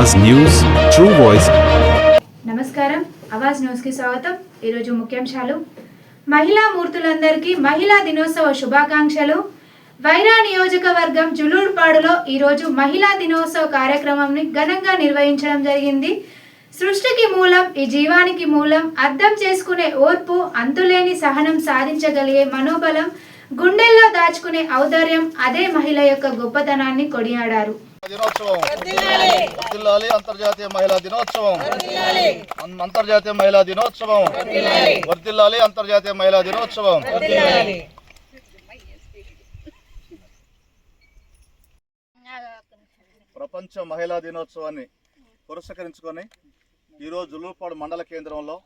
అవాజ్ news true voice నమస్కారం. అవాజ్ న్యూస్కి స్వాగతం. ఈరోజు ముఖ్యాంశాలు. మహిళా మూర్తులందరికీ మహిళా దినోత్సవ శుభాకాంక్షలు. వైరా నియోజకవర్గం జులూర్పాడులో ఈరోజు మహిళా దినోత్సవ కార్యక్రమంని ఘనంగా నిర్వహించడం జరిగింది. సృష్టికి మూలం ఈ జీవానికి మూలం అర్థం చేసుకునే ఓర్పు అంతులేని సహనం సాధించగలిగే మనోబలం గుండెల్లో దాచుకునే ఔదార్యం అదే మహిళ యొక్క గొప్పతనాన్ని కొనియాడారు. దినోత్సవం. అంతర్జాతీయ మహిళా దినోత్సవం. అంతర్జాతీయ మహిళా దినోత్సవం. వర్ధిల్లాలి అంతర్జాతీయ మహిళా దినోత్సవం. ప్రపంచ మహిళా దినోత్సవాన్ని పురస్కరించుకొని ఈరోజు జులూపాడు మండల కేంద్రంలో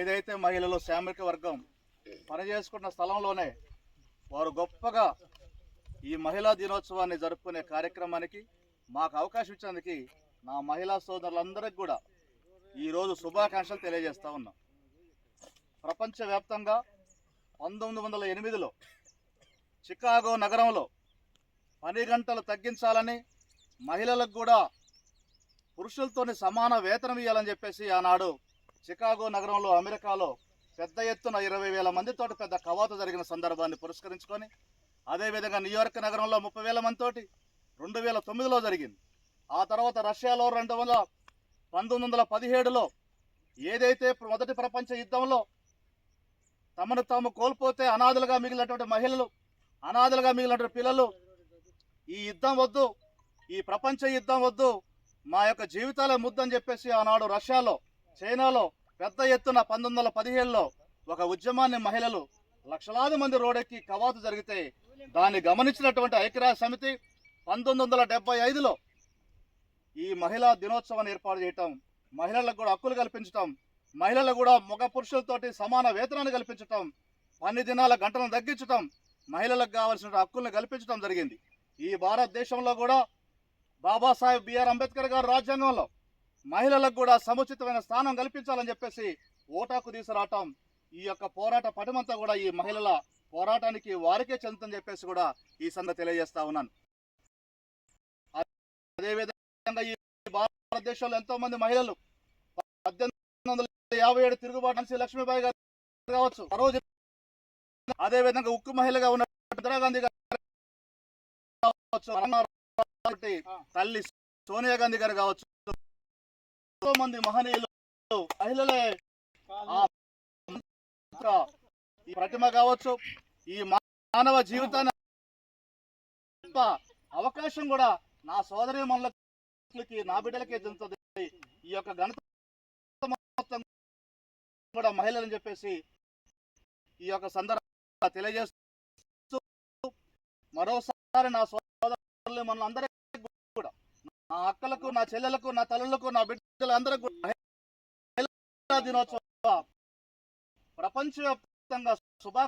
ఏదైతే మహిళలు శ్రామిక వర్గం పనిచేసుకున్న స్థలంలోనే వారు గొప్పగా ఈ మహిళా దినోత్సవాన్ని జరుపుకునే కార్యక్రమానికి మాకు అవకాశం ఇచ్చినందుకు నా మహిళా సోదరులందరికీ కూడా ఈరోజు శుభాకాంక్షలు తెలియజేస్తూ ఉన్నాం. ప్రపంచవ్యాప్తంగా పంతొమ్మిది వందల ఎనిమిదిలో చికాగో నగరంలో పని గంటలు తగ్గించాలని మహిళలకు కూడా పురుషులతోని సమాన వేతనం ఇవ్వాలని చెప్పేసి ఆనాడు చికాగో నగరంలో అమెరికాలో పెద్ద ఎత్తున ఇరవై వేల మందితో పెద్ద కవాతు జరిగిన సందర్భాన్ని పురస్కరించుకొని అదేవిధంగా న్యూయార్క్ నగరంలో ముప్పై వేల మందితోటి రెండు వేల తొమ్మిదిలో జరిగింది. ఆ తర్వాత రష్యాలో రెండు వందల పంతొమ్మిది వందల పదిహేడులో ఏదైతే మొదటి ప్రపంచ యుద్ధంలో తమను తాము కోల్పోతే అనాథలుగా మిగిలినటువంటి మహిళలు అనాథలుగా మిగిలినటువంటి పిల్లలు ఈ యుద్ధం వద్దు ఈ ప్రపంచ యుద్ధం వద్దు మా యొక్క జీవితాల ముద్దని చెప్పేసి ఆనాడు రష్యాలో చైనాలో పెద్ద ఎత్తున పంతొమ్మిది వందల పదిహేడులో ఒక ఉద్యమాన్ని మహిళలు లక్షలాది మంది రోడెక్కి కవాతు జరిగితే దాన్ని గమనించినటువంటి ఐక్యరాజ్య సమితి పంతొమ్మిది వందల డెబ్బై ఐదులో ఈ మహిళా దినోత్సవాన్ని ఏర్పాటు చేయటం మహిళలకు కూడా హక్కులు కల్పించటం మహిళలకు కూడా మగ పురుషులతోటి సమాన వేతనాన్ని కల్పించటం పన్ని దినాల గంటలను తగ్గించటం మహిళలకు కావాల్సిన హక్కులను కల్పించడం జరిగింది. ఈ భారతదేశంలో కూడా బాబాసాహెబ్ బిఆర్ అంబేద్కర్ గారు రాజ్యాంగంలో మహిళలకు కూడా సముచితమైన స్థానం కల్పించాలని చెప్పేసి ఓటాకు తీసుకురావటం ఈ యొక్క పోరాట పటమంతా కూడా ఈ మహిళల పోరాటానికి వారికే చెందుతుందని చెప్పేసి కూడా ఈ సంద తెలియజేస్తా ఉన్నాను. అదేవిధంగా ఈ భారతదేశంలో ఎంతో మంది మహిళలు పద్దెనిమిది వందల యాభై ఏడు తిరుగుబాటు నుంచి లక్ష్మీబాయి గారు కావచ్చు. ఆ రోజు అదేవిధంగా ఉక్కు మహిళగా ఉన్న ఇందిరాగాంధీ గారు కావచ్చు. తల్లి సోనియా గాంధీ గారు కావచ్చు. ఎంతో మంది మహనీయులు మహిళలే ఆ ప్రతిమ కావచ్చు ఈ మానవ జీవితాన్ని అవకాశం కూడా నా సోదరి మనలకి నా బిడ్డలకే చెందుతుంది ఈ యొక్క ఘనత మొత్తం కూడా మహిళలని చెప్పేసి ఈ యొక్క సందర్భంగా తెలియజేస్తూ మరోసారి నా సోదరులు మన అందరికీ కూడా నా అక్కలకు నా చెల్లెలకు నా తల్లులకు నా బిడ్డలందరికీ కూడా దినోత్సవ ప్రపంచ ప్రపంచవ్యాప్తంగా శుభాక